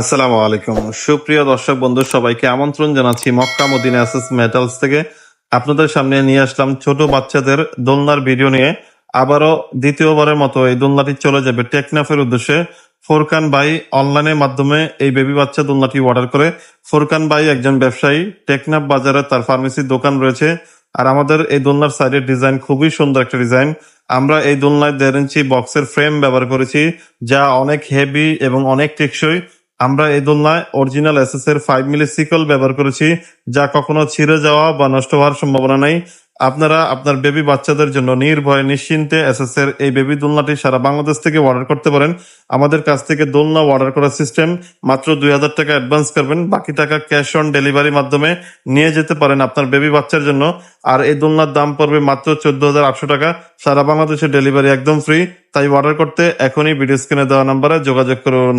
আসসালামু আলাইকুম। সুপ্রিয় দর্শক বন্ধু, সবাইকে আমন্ত্রণ জানাচ্ছি মক্কা মদিনা অ্যাসেস মেটালস থেকে। আপনাদের সামনে নিয়ে আসলাম ছোট বাচ্চাদের দোলনার ভিডিও নিয়ে। আবারও দ্বিতীয়বারের মতো এই দোলনাটি চলে যাবে টেকনাফের উদ্দেশ্যে। ফোরকান ভাই অনলাইনের মাধ্যমে এই বেবি বাচ্চা দোলনাটি অর্ডার করে। ফোরকান ভাই একজন ব্যবসায়ী, টেকনাফ বাজারে তার ফার্মেসির দোকান রয়েছে। আর আমাদের এই দোলনার সাইডের ডিজাইন খুবই সুন্দর একটা ডিজাইন আমরা এই দোলনায় দেড় ইঞ্চি বক্সের ফ্রেম ব্যবহার করেছি, যা অনেক হেভি এবং অনেক টেকসই। আমরা এই দোলনায় অরিজিনাল এসএস এর ফাইভ মিলি সিকল ব্যবহার করেছি, যা কখনো ছিঁড়ে যাওয়া বা নষ্ট হওয়ার সম্ভাবনা নেই। আপনারা আপনার বেবি বাচ্চাদের জন্য নির্ভয়ে নিশ্চিন্তে এসএস এর এই বেবি দোলনাটি সারা বাংলাদেশ থেকে অর্ডার করতে পারেন। আমাদের কাছ থেকে দোলনা অর্ডার করার সিস্টেম মাত্র দুই হাজার টাকা অ্যাডভান্স করবেন। বাকি টাকা ক্যাশ অন ডেলিভারির মাধ্যমে নিয়ে যেতে পারেন আপনার বেবি বাচ্চার জন্য। আর এই দোলনার দাম পড়বে মাত্র চোদ্দ হাজার আটশো টাকা। সারা বাংলাদেশে ডেলিভারি একদম ফ্রি তাই অর্ডার করতে এখনই ভিডিও স্ক্রিনে দেওয়া নাম্বারে যোগাযোগ করুন।